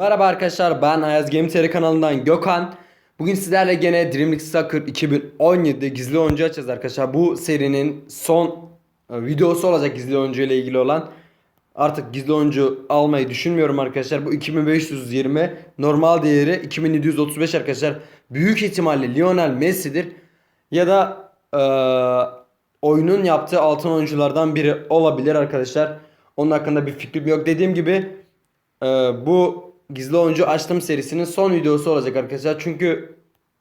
Merhaba arkadaşlar ben Ayaz Game TR kanalından Gökhan. Bugün sizlerle gene Dream League Soccer 2017 gizli oyuncu açacağız arkadaşlar. Bu serinin son e, videosu olacak gizli oyuncu ile ilgili olan. Artık gizli oyuncu almayı düşünmüyorum arkadaşlar. Bu 2520 normal değeri 2735 arkadaşlar. Büyük ihtimalle Lionel Messi'dir. Ya da e, oyunun yaptığı altın oyunculardan biri olabilir arkadaşlar. Onun hakkında bir fikrim yok. Dediğim gibi ee, bu gizli oyuncu açtım serisinin son videosu olacak arkadaşlar. Çünkü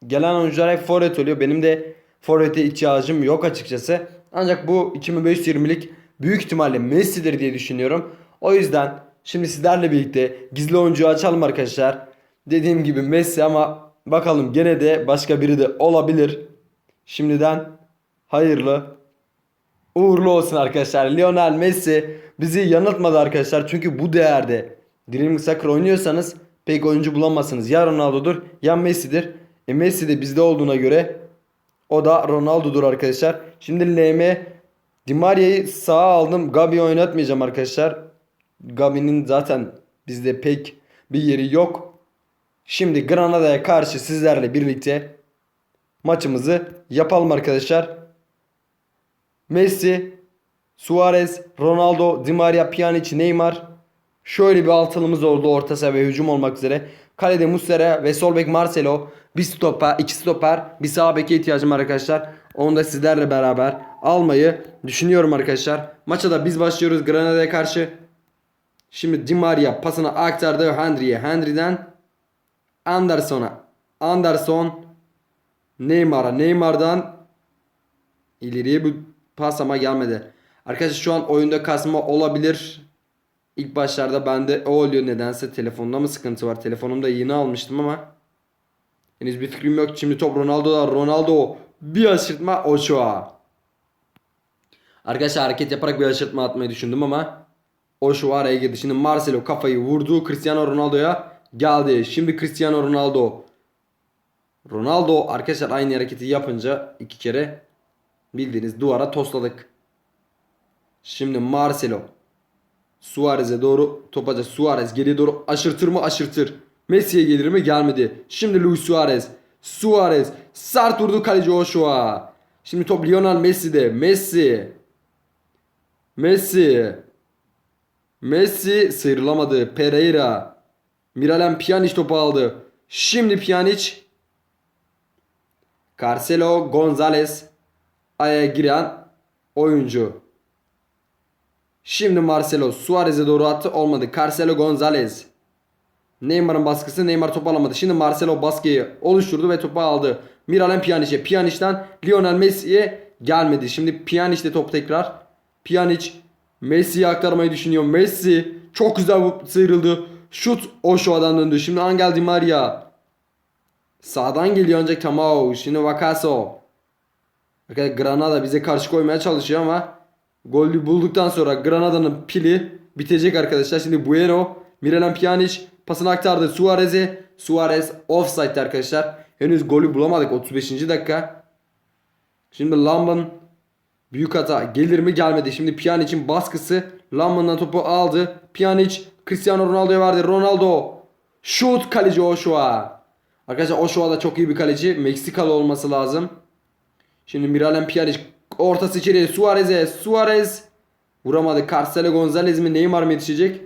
gelen oyuncular hep forvet oluyor. Benim de forvete ihtiyacım yok açıkçası. Ancak bu 2520'lik büyük ihtimalle Messi'dir diye düşünüyorum. O yüzden şimdi sizlerle birlikte gizli oyuncuyu açalım arkadaşlar. Dediğim gibi Messi ama bakalım gene de başka biri de olabilir. Şimdiden hayırlı Uğurlu olsun arkadaşlar. Lionel Messi bizi yanıltmadı arkadaşlar. Çünkü bu değerde Dream Soccer oynuyorsanız pek oyuncu bulamazsınız. Ya Ronaldo'dur ya Messi'dir. E Messi de bizde olduğuna göre o da Ronaldo'dur arkadaşlar. Şimdi LM Di Maria'yı sağa aldım. Gabi oynatmayacağım arkadaşlar. Gabi'nin zaten bizde pek bir yeri yok. Şimdi Granada'ya karşı sizlerle birlikte maçımızı yapalım arkadaşlar. Messi, Suarez, Ronaldo, Di Maria, Pjanic, Neymar. Şöyle bir altılımız oldu orta saha ve hücum olmak üzere. Kalede Muslera ve sol bek Marcelo. Bir stoper, iki stoper, bir sağ beke ihtiyacım var arkadaşlar. Onu da sizlerle beraber almayı düşünüyorum arkadaşlar. Maça da biz başlıyoruz Granada'ya karşı. Şimdi Di Maria pasını aktardı Henry'e. Henry'den Anderson'a. Anderson Neymar'a. Neymar'dan ileriye bu pas ama gelmedi. Arkadaşlar şu an oyunda kasma olabilir. İlk başlarda bende o oluyor nedense telefonda mı sıkıntı var? Telefonumda yeni almıştım ama henüz bir fikrim yok. Şimdi top Ronaldo'da. Ronaldo bir aşırtma Ochoa. Arkadaşlar hareket yaparak bir aşırtma atmayı düşündüm ama Ochoa araya girdi. Şimdi Marcelo kafayı vurdu Cristiano Ronaldo'ya geldi. Şimdi Cristiano Ronaldo. Ronaldo arkadaşlar aynı hareketi yapınca iki kere bildiğiniz duvara tosladık. Şimdi Marcelo. Suarez'e doğru topaca Suarez geriye doğru aşırtır mı aşırtır. Messi'ye gelir mi gelmedi. Şimdi Luis Suarez. Suarez sert vurdu kaleci Ochoa. Şimdi top Lionel Messi'de. Messi. Messi. Messi sıyrılamadı. Pereira. Miralem Pjanic topu aldı. Şimdi Pjanic. Carcelo Gonzalez. Aya giren oyuncu. Şimdi Marcelo Suarez'e doğru attı olmadı. Carcelo Gonzalez. Neymar'ın baskısı Neymar topu alamadı. Şimdi Marcelo baskıyı oluşturdu ve topu aldı. Miralem Pjanic'e. Pjanic'ten Lionel Messi'ye gelmedi. Şimdi Pjanic'te top tekrar. Pjanic Messi'ye aktarmayı düşünüyor. Messi çok güzel sıyrıldı. Şut Ochoa'dan döndü. Şimdi Angel Di Maria. Sağdan geliyor ancak Tamao. Şimdi Vakaso. Granada bize karşı koymaya çalışıyor ama golü bulduktan sonra Granada'nın pili bitecek arkadaşlar. Şimdi Bueno, Miralem Pjanic pasını aktardı Suarez'e. Suarez offside arkadaşlar. Henüz golü bulamadık 35. dakika. Şimdi Lamb'ın büyük hata gelir mi gelmedi. Şimdi Pjanic'in baskısı Lamb'ından topu aldı. Pjanic Cristiano Ronaldo'ya verdi. Ronaldo şut kaleci Ochoa. Arkadaşlar Ochoa da çok iyi bir kaleci. Meksikalı olması lazım. Şimdi Miralem Pjanic ortası içeriye Suarez'e. Suarez vuramadı. Carcelo Gonzalez mi Neymar mı yetişecek?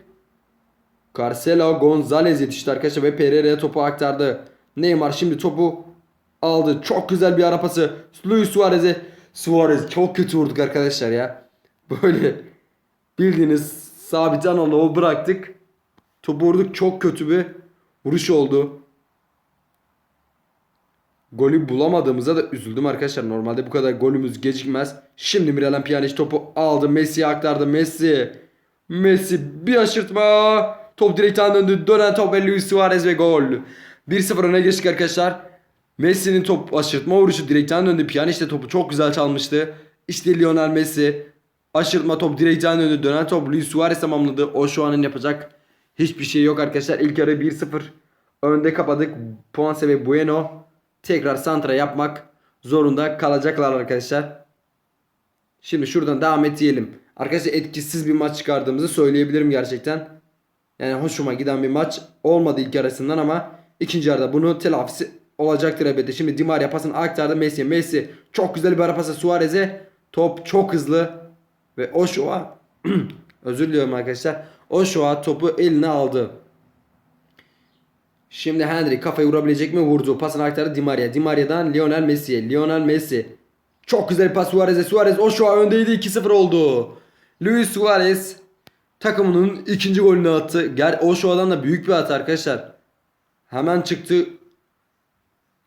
Carcelo Gonzalez yetişti arkadaşlar ve Pereira'ya topu aktardı. Neymar şimdi topu aldı. Çok güzel bir ara pası. Luis Suarez'e. Suarez çok kötü vurduk arkadaşlar ya. Böyle bildiğiniz sabit analoğu bıraktık. Topu vurduk çok kötü bir vuruş oldu. Golü bulamadığımıza da üzüldüm arkadaşlar. Normalde bu kadar golümüz gecikmez. Şimdi Miralem Pjanic topu aldı. Messi'ye aktardı. Messi. Messi bir aşırtma. Top direkten döndü. Dönen top ve Luis Suarez ve gol. 1-0 öne geçtik arkadaşlar. Messi'nin top aşırtma vuruşu direkten döndü. Pjanic de topu çok güzel çalmıştı. İşte Lionel Messi. Aşırtma top direkten döndü. Dönen top Luis Suarez tamamladı. O şu anın yapacak hiçbir şey yok arkadaşlar. İlk yarı 1-0 önde kapadık. Ponce ve Bueno tekrar santra yapmak zorunda kalacaklar arkadaşlar. Şimdi şuradan devam et diyelim. Arkadaşlar etkisiz bir maç çıkardığımızı söyleyebilirim gerçekten. Yani hoşuma giden bir maç olmadı ilk yarısından ama ikinci yarıda bunu telafisi olacaktır elbette. Şimdi Di Maria pasını aktardı Messi'ye. Messi çok güzel bir ara pası Suarez'e. Top çok hızlı ve Oşoa özür diliyorum arkadaşlar. Oşoa topu eline aldı. Şimdi Henry kafayı vurabilecek mi? Vurdu. Pasını aktardı Di Maria. Di Maria'dan Lionel Messi'ye. Lionel Messi. Çok güzel bir pas Suarez'e. Suarez Oşoa öndeydi. 2-0 oldu. Luis Suarez takımının ikinci golünü attı. Ger Oşoa'dan da büyük bir hata arkadaşlar. Hemen çıktı.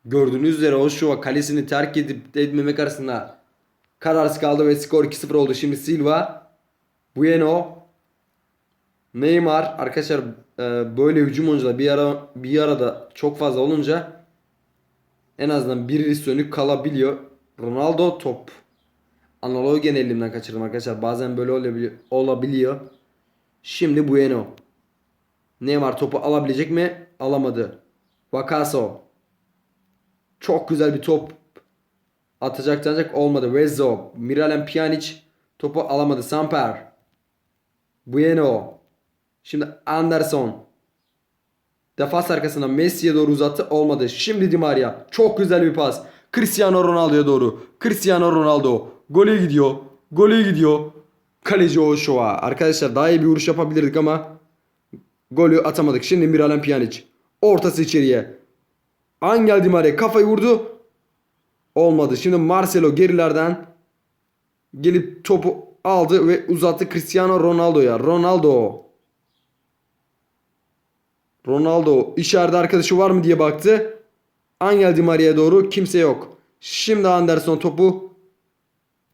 Gördüğünüz üzere Oşoa kalesini terk edip etmemek arasında kararsız kaldı ve skor 2-0 oldu. Şimdi Silva, Bueno, Neymar arkadaşlar e, böyle hücum oyuncular bir ara bir arada çok fazla olunca en azından biri sönük kalabiliyor. Ronaldo top. Analogu gene elimden kaçırdım arkadaşlar. Bazen böyle olabiliyor. Şimdi Bueno. Neymar topu alabilecek mi? Alamadı. Vakaso. Çok güzel bir top atacak ancak olmadı. Vezzo. Miralem Pjanic topu alamadı. Samper. Bueno. Şimdi Anderson. Defans arkasına Messi'ye doğru uzattı. Olmadı. Şimdi Di Maria. Çok güzel bir pas. Cristiano Ronaldo'ya doğru. Cristiano Ronaldo. Gole gidiyor. Gole gidiyor. Kaleci Oşoa. Arkadaşlar daha iyi bir vuruş yapabilirdik ama golü atamadık. Şimdi Miralem Pjanic. Ortası içeriye. Angel Di Maria kafayı vurdu. Olmadı. Şimdi Marcelo gerilerden gelip topu aldı ve uzattı Cristiano Ronaldo'ya. Ronaldo. Ronaldo içeride arkadaşı var mı diye baktı. Angel Di Maria'ya doğru kimse yok. Şimdi Anderson topu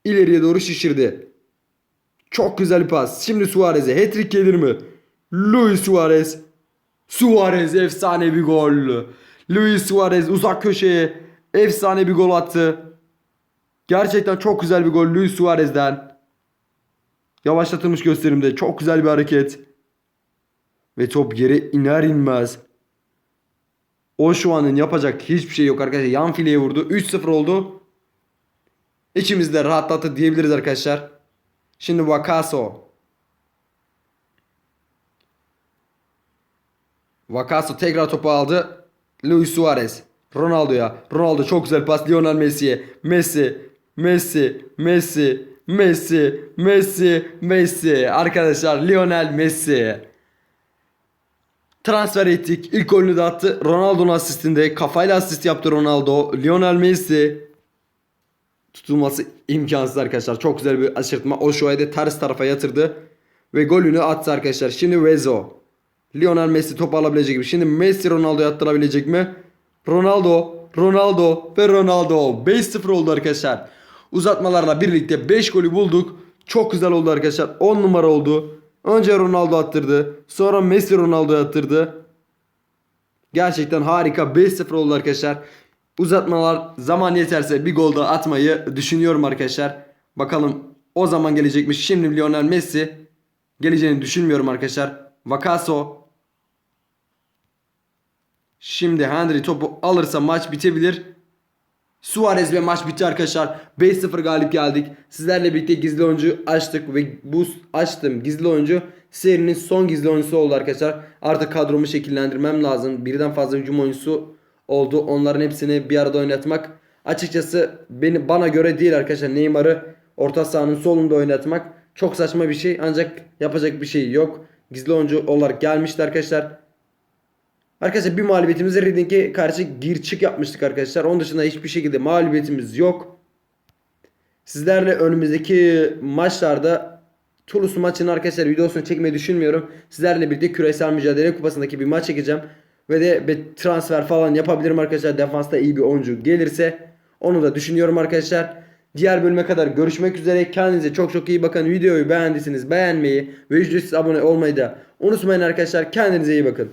ileriye doğru şişirdi. Çok güzel bir pas. Şimdi Suarez'e hat-trick gelir mi? Luis Suarez. Suarez efsane bir gol. Luis Suarez uzak köşeye efsane bir gol attı. Gerçekten çok güzel bir gol Luis Suarez'den. Yavaşlatılmış gösterimde çok güzel bir hareket. Ve top yere iner inmez. O şu anın yapacak hiçbir şey yok arkadaşlar. Yan fileye vurdu. 3-0 oldu. İkimiz de rahatlattı diyebiliriz arkadaşlar. Şimdi Vakaso. Vakaso tekrar topu aldı. Luis Suarez. Ronaldo'ya. Ronaldo çok güzel pas. Lionel Messi'ye. Messi. Messi. Messi. Messi. Messi. Messi. Arkadaşlar Lionel Messi. Transfer ettik. İlk golünü de attı. Ronaldo'nun asistinde. Kafayla asist yaptı Ronaldo. Lionel Messi. Tutulması imkansız arkadaşlar. Çok güzel bir aşırtma. Oşoa'yı da ters tarafa yatırdı. Ve golünü attı arkadaşlar. Şimdi Vezo. Lionel Messi topu alabilecek mi? Şimdi Messi Ronaldo'ya attırabilecek mi? Ronaldo, Ronaldo ve Ronaldo. 5-0 oldu arkadaşlar. Uzatmalarla birlikte 5 golü bulduk. Çok güzel oldu arkadaşlar. 10 numara oldu. Önce Ronaldo attırdı. Sonra Messi Ronaldo'ya attırdı. Gerçekten harika 5-0 oldu arkadaşlar. Uzatmalar zaman yeterse bir gol daha atmayı düşünüyorum arkadaşlar. Bakalım o zaman gelecekmiş. Şimdi Lionel Messi geleceğini düşünmüyorum arkadaşlar. Vakaso Şimdi Henry topu alırsa maç bitebilir. Suarez ve maç bitti arkadaşlar. 5-0 galip geldik. Sizlerle birlikte gizli oyuncu açtık ve bu açtım gizli oyuncu serinin son gizli oyuncusu oldu arkadaşlar. Artık kadromu şekillendirmem lazım. Birden fazla hücum oyuncusu oldu. Onların hepsini bir arada oynatmak açıkçası beni bana göre değil arkadaşlar. Neymar'ı orta sahanın solunda oynatmak çok saçma bir şey ancak yapacak bir şey yok. Gizli oyuncu olarak gelmişti arkadaşlar. Arkadaşlar bir mağlubiyetimizde Reading'e karşı gir çık yapmıştık arkadaşlar. Onun dışında hiçbir şekilde mağlubiyetimiz yok. Sizlerle önümüzdeki maçlarda Toulouse maçının arkadaşlar videosunu çekmeyi düşünmüyorum. Sizlerle birlikte küresel mücadele kupasındaki bir maç çekeceğim. Ve de bir transfer falan yapabilirim arkadaşlar. Defansta iyi bir oyuncu gelirse. Onu da düşünüyorum arkadaşlar. Diğer bölüme kadar görüşmek üzere. Kendinize çok çok iyi bakın. Videoyu beğendiyseniz beğenmeyi ve ücretsiz abone olmayı da unutmayın arkadaşlar. Kendinize iyi bakın.